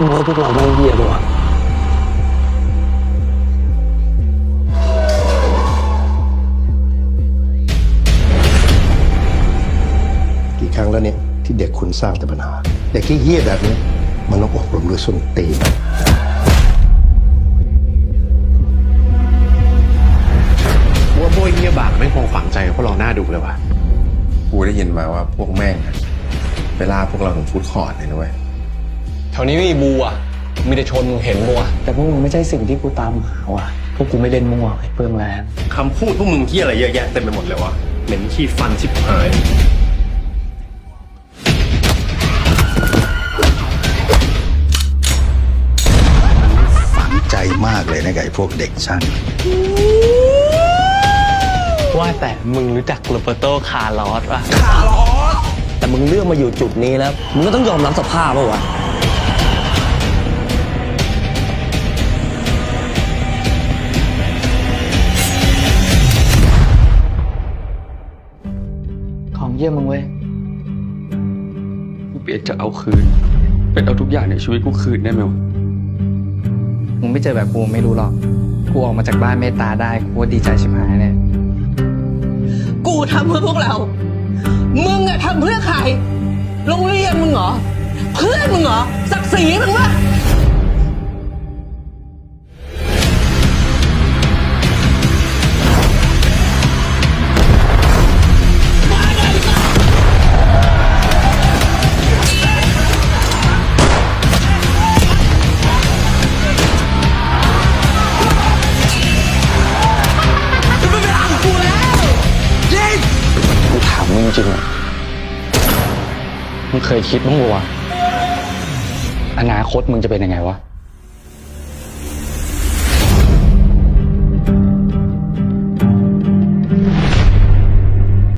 มึงว่าพวกเราไม่เหี้ยปะวะกี่ครั้งแล้วเนี่ย ที่เด็กคุณสร้างแต่ปัญหา เด็กที่เฮี้ยแบบนี้ มันต้องอบรมด้วยส้นตีนว่าโบยเงียบากไม่งคงฝังใจกับพวกเราหน้าดูเลยว่ะกูได้ยินมาว่าพวกแม่งอะไปล่าพวกเราถึงฟูดคอร์ดเลยนะเว้ยแถวนี้ไม่มีบัวมีแต่ชนมึงเห็นบัวแต่พวกมึงไม่ใช่สิ่งที่กูตามหาว่ะพวกกูไม่เล่นมั่วไอ้เปลืองแรงคำพูดพวกมึงที่อะไรเยอะแยะเต็มไปหมดเลยวะเหม็นขี้ฟันชิบหายฝังใจมากเลยนะกับไอ้พวกเด็กช่างว่าแต่มึงรู้จักโรเบร์โตคาร์ลอสป่ะ คาร์ลอส แต่มึงเลือกมาอยู่จุดนี้แล้ว มึงก็ต้องยอมรับสภาพป่ะวะ ของเยี่ยมมึงเว้ยกูเปลี่ยนจะเอาคืน เป็นเอาทุกอย่างในชีวิตกูคืนได้ไหมวะมึงไม่เจอแบบกูไม่รู้หรอก กูออกมาจากบ้านเมตตาได้ กูว่าดีใจชิบหายเนี่ยกูทำเพื่อพวกเรา มึงอะทำเพื่อใคร โรงเรียนมึงเหรอ เพื่อนมึงเหรอ ศักดิ์ศรีมึงวะามมึงจริงมึงเคยคิดบ้างวะอนาคตมึงจะเป็นยังไงวะ